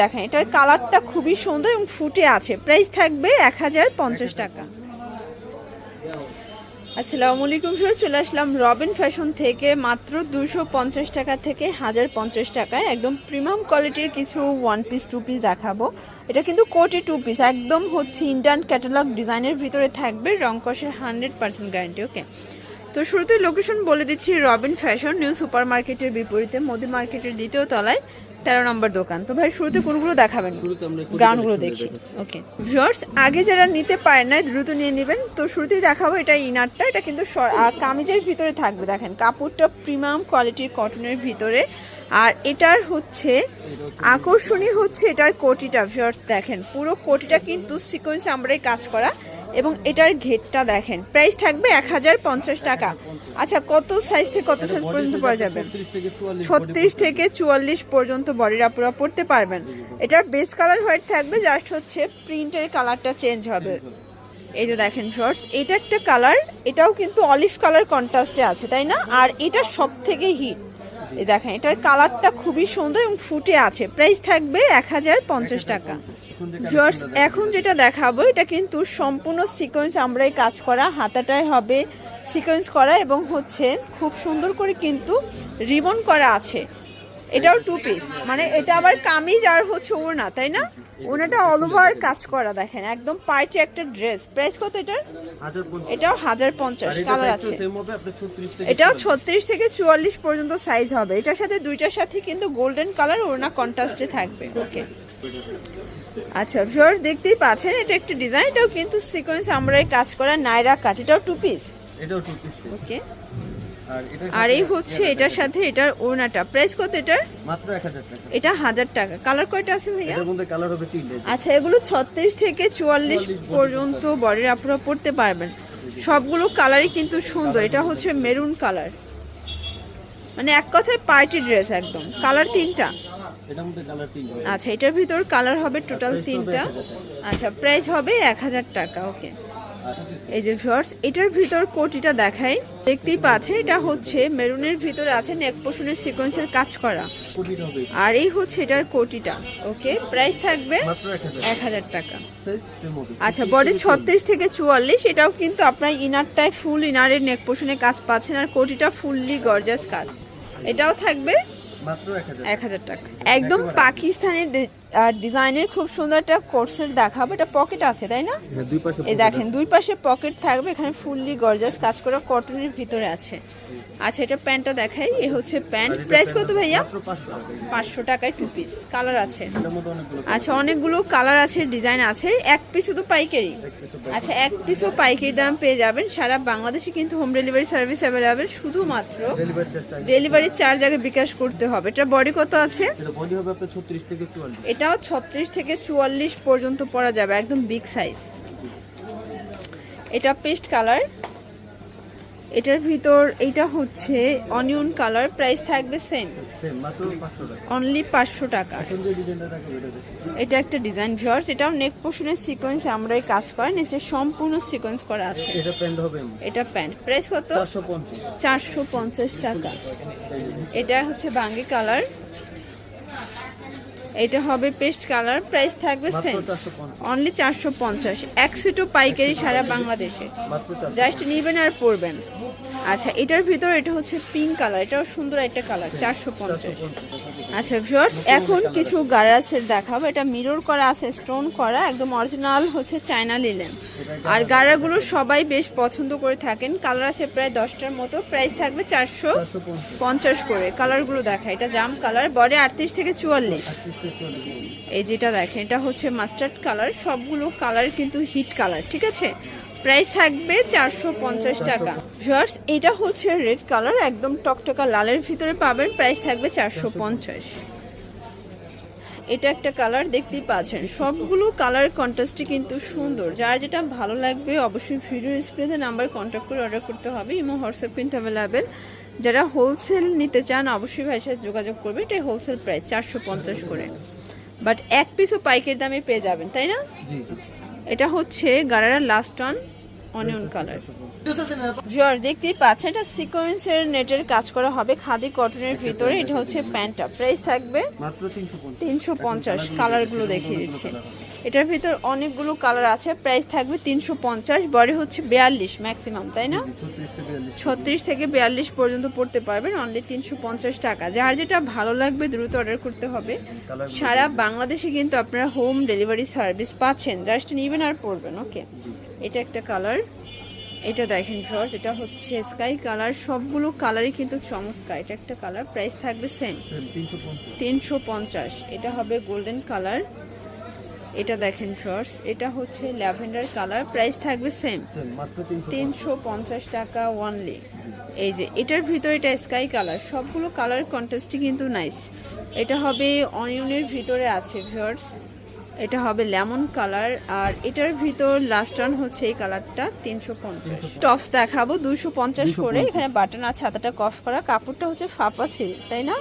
দেখেন, এটার কালারটা খুবই সুন্দর এবং ফুটে আছে। প্রাইস থাকবে এক হাজার পঞ্চাশ টাকা। আসসালামু আলাইকুম স্যার চলে আসলাম রবিন ফ্যাশন থেকে। মাত্র দুশো পঞ্চাশ টাকা থেকে হাজার পঞ্চাশ টাকায়। একদম প্রিমিয়াম কোয়ালিটির কিছু ওয়ান পিস টু পিস দেখাবো। এটা কিন্তু কোটি টু পিস একদম হচ্ছে ইন্ডিয়ান ক্যাটালগ ডিজাইনের ভিতরে থাকবে। রংকসের হান্ড্রেড পার্সেন্ট গ্যারান্টি ওকে তো শুরুতেই লোকেশন বলে দিচ্ছি রবিন ফ্যাশন নিউ সুপার মার্কেটের বিপরীতে মোদি মার্কেটের দ্বিতীয় তলায় তেরো নম্বর দোকান। তো ভাই শুরুতে কোনগুলো দেখাবেন? গ্রাউন্ডগুলো দেখি ওকে ভিউয়ার্স আগে যারা নিতে পারেন না দ্রুত নিয়ে নেবেন। তো শুরুতেই দেখাবো এটা ইনারটা এটা কিন্তু কামিজের ভিতরে থাকবে দেখেন। কাপড়টা প্রিমিয়াম কোয়ালিটির কটনের ভিতরে। আর এটার হচ্ছে আকর্ষণীয় হচ্ছে এটার কোটিটা। ভিউয়ার্স দেখেন পুরো কোটিটা কিন্তু সিকোয়েন্স আমরাই কাজ করা। এবং এটার ঘেরটা দেখেন। প্রাইস থাকবে এক হাজার পঞ্চাশ টাকা। আচ্ছা কত সাইজ থেকে কত সাইজ পর্যন্ত পরা যাবে? ছত্রিশ থেকে চুয়াল্লিশ পর্যন্ত বডির আপুরা পড়তে পারবেন। এটার বেস কালার হোয়াইট থাকবে জাস্ট হচ্ছে প্রিন্টের কালারটা চেঞ্জ হবে। এই যে দেখেন শর্টস এটা একটা কালার এটাও কিন্তু অলিভ কালার কন্ট্রাস্টে আছে, তাই না? আর এটা সব থেকে হিট এই দেখেন, এটার কালারটা খুবই সুন্দর এবং ফুটে আছে। প্রাইস থাকবে এক হাজার পঞ্চাশ টাকা। ভিউয়ার্স এখন যেটা দেখাবো এটা কিন্তু সম্পূর্ণ সিকোয়েন্স আমরাই কাজ করা হাতাটায় হবে সিকোয়েন্স করা এবং হচ্ছে খুব সুন্দর করে কিন্তু রিবন করা আছে। এটাও টু পিস মানে এটা আবার কামিজ আর হচ্ছে ওড়না তাই না? ওনাটা অল ওভার কাজ করা দেখেন একদম পার্টি একটা ড্রেস প্রাইস কত এটার? এটাও হাজার পঞ্চাশ কালার আছে। এটাও ছত্রিশ থেকে চুয়াল্লিশ পর্যন্ত সাইজ হবে। এটার সাথে দুইটার সাথে কিন্তু গোল্ডেন কালার ওড়না কন্ট্রাস্টে থাকবে। ওকে আচ্ছা ভিউয়ার্স দেখতেই পাচ্ছেন এটা একটা ডিজাইন এটাও কিন্তু সিকোয়েন্স আমরাই কাজ করা নাইরা কাট এটাও টু পিস এটাও টু পিস ওকে আর এই হচ্ছে এটার সাথে এটার ওড়নাটা। প্রাইস কত এটার? মাত্র এক হাজার টাকা। এটা হাজার টাকা। কালার কয়টা আছে ভাইয়া? এটার মধ্যে কালার হবে তিনটে। আচ্ছা এগুলো ছত্রিশ থেকে চুয়াল্লিশ পর্যন্ত বডির আপনারা পড়তে পারবেন। সবগুলো কালারই কিন্তু সুন্দর। এটা হচ্ছে মেরুন কালার মানে এক কথায় পার্টি ড্রেস একদম। কালার তিনটা? এটার মধ্যে কালার তিনটে। আচ্ছা এটার ভিতর কালার হবে টোটাল তিনটা। আচ্ছা প্রাইস হবে এক হাজার টাকা ওকে এই যে ভিউয়ার্স এটার ভিতর কোটিটা দেখাই। দেখতেই পাচ্ছেন এটা হচ্ছে মেরুনের ভিতরে আছে নেক পোষণের সিকোয়েন্সের কাজ করা। আর এই হচ্ছে এটার কোটিটা ওকে? প্রাইস থাকবে এক হাজার। টাকা। আচ্ছা বডি ছত্রিশ থেকে চুয়াল্লিশ এটাও কিন্তু আপনার ইনারটায় ফুল ইনারের নেক পোষণে কাজ পাচ্ছেন আর কোটিটা ফুললি গর্জাস কাজ। এটাও থাকবে এক হাজার। টাকা। একদম পাকিস্তানের আহ, ডিজাইনের খুব সুন্দর একটা কোর্সের দেখাবো। এটা পকেট আছে তাই না? হ্যাঁ এই দেখেন দুই পাশে পকেট থাকবে এখানে ফুললি গর্জাস কাজ করা কটনের ভিতরে আছে। আচ্ছা এটা প্যান্টটা দেখাই এ হচ্ছে প্যান্ট। প্রাইস কত ভাইয়া? পাঁচশো টাকায় টু পিস কালার আছে। আচ্ছা অনেকগুলো কালার আছে ডিজাইন আছে। এক পিস শুধু পাইকারি? আচ্ছা এক পিসও পাইকারি দাম পেয়ে যাবেন। সারা বাংলাদেশে কিন্তু হোম ডেলিভারি সার্ভিস অ্যাভেলেবেল শুধুমাত্র ডেলিভারি ডেলিভারি চার্জ আগে বিকাশ করতে হবে। এটা বডি কত আছে? এটা এটাও ছত্রিশ থেকে চুয়াল্লিশ পর্যন্ত পরা যাবে একদম বিগ সাইজ এটা পেস্ট কালার এটার ভিতর এটা হচ্ছে অনিয়ন কালার প্রাইস থাকবে সেম অনলি পাঁচশো টাকা। এটা একটা ডিজাইন ভিউয়ার্স এটাও নেক পোর্শনের সিকোয়েন্স আমরাই কাজ করা নিচে সম্পূর্ণ সিকোয়েন্স করা আছে। এটা প্যান্ট হবে এটা প্যান্ট প্রাইস কত? চারশো পঞ্চাশ। টাকা। এটা হচ্ছে বাঙ্গি কালার এটা হবে পেস্ট কালার প্রাইস থাকবে সেম অনলি চারশো পঞ্চাশ। এক সিটও পাইকারি সারা বাংলাদেশে। জাস্ট নিবেন আর পরবেন। আচ্ছা এটার ভিতর এটা হচ্ছে পিঙ্ক কালার এটাও সুন্দর একটা কালার চারশো পঞ্চাশ। আচ্ছা ভিউয়ার্স এখন কিছু গারাসের দেখাবো। এটা মিরর করা আছে স্টোন করা একদম অরিজিনাল হচ্ছে চায়না লিলেন আর গারাগুলো সবাই বেশ পছন্দ করে থাকেন। কালার আছে প্রায় দশটার মতো। প্রাইস থাকবে চারশো পঞ্চাশ। করে। কালারগুলো দেখা এটা জাম কালার বডি আটত্রিশ থেকে চুয়াল্লিশ। এই যেটা দেখেন এটা হচ্ছে মাস্টার্ড কালার সবগুলো কালার কিন্তু হিট কালার ঠিক আছে? প্রাইস থাকবে চারশো পঞ্চাশ টাকা। ভিউয়ার্স এটা হচ্ছে রেড কালার একদম টকটকা লালের ভিতরে পাবেন প্রাইস থাকবে চারশো পঞ্চাশ। এটা একটা কালার দেখতেই পাচ্ছেন সবগুলো কালার কন্ট্রাস্টে কিন্তু সুন্দর। যার যেটা ভালো লাগবে অবশ্যই ভিডিও স্ক্রিনে নাম্বার কন্ট্যাক্ট করে অর্ডার করতে হবে ইমো হোয়াটসঅ্যাপ কিন্তু অ্যাভেলেবেল যারা হোলসেল নিতে চান অবশ্যই ভাইয়ের সাথে যোগাযোগ করবে এটা হোলসেল প্রায় চারশো পঞ্চাশ করে। বাট এক পিসও পাইকের দামে পেয়ে যাবেন তাই না? এটা হচ্ছে গাড়ারা last one onion colour viewer দেখতেই পাচ্ছেন এটা সিকোয়েন্সের নেটের কাজ করা হবে খাদি কটনের ভিতরে এটা হচ্ছে প্যান্টটা প্রাইস থাকবে তিনশো পঞ্চাশ। কালারগুলো দেখিয়ে দিচ্ছে। এটার ভিতর অনেকগুলো কালার আছে প্রাইস থাকবে তিনশো পঞ্চাশ বডি হচ্ছে বিয়াল্লিশ ম্যাক্সিমাম তাই না? ছত্রিশ থেকে বিয়াল্লিশ। পর্যন্ত পড়তে পারবেন অনলি তিনশো পঞ্চাশ টাকা। যার যেটা ভালো লাগবে দ্রুত অর্ডার করতে হবে। সারা বাংলাদেশে কিন্তু আপনারা হোম ডেলিভারি সার্ভিস পাচ্ছেন জাস্ট নিবেন আর পড়বেন ওকে এটা একটা কালার এটা দেখেন ফ্রস এটা হচ্ছে স্কাই কালার সবগুলো কালারই কিন্তু চমৎকার। এটা একটা কালার প্রাইস থাকবে সেম তিনশো পঞ্চাশ। এটা হবে গোল্ডেন কালার এটা দেখেন শর্টস এটা হচ্ছে ল্যাভেন্ডার কালার প্রাইস থাকবে সেম তিনশো পঞ্চাশ। টাকা ওয়ানলি এই যে এটার ভিতরে এটা স্কাই কালার সবগুলো কালার কন্টেস্টই কিন্তু নাইস এটা হবে অনিয়নের ভিতরে আছে ভিউয়ার্স। এটা হবে লেমন কালার আর এটার ভিতর লাস্ট রান হচ্ছে এই কালারটা তিনশো পঞ্চাশ। টপস দেখাবো দুশো পঞ্চাশ করে। এখানে বাটন আছে হাতাটা কফ করা। কাপড়টা হচ্ছে ফাপা সিল্ক তাই না?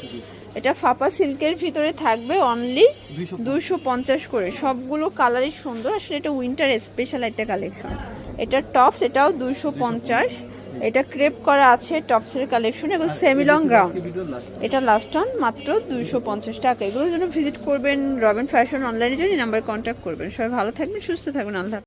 এটা ফাপা সিল্কের ভিতরে থাকবে অনলি দুইশো দুশো পঞ্চাশ করে। সবগুলো কালারই সুন্দর। আসলে এটা উইন্টার স্পেশাল একটা কালেকশন এটা টপস এটাও দুশো পঞ্চাশ। এটা ক্রেপ করা আছে টপসের কালেকশন এবং সেমি লং গ্রাউন্ড এটা লাস্ট অন মাত্র দুইশো পঞ্চাশ টাকা। এগুলোর জন্য ভিজিট করবেন রবিন ফ্যাশন অনলাইনে জন্য নাম্বার কন্ট্যাক্ট করবেন। সবাই ভালো থাকবেন, সুস্থ থাকবেন আল্লাহ।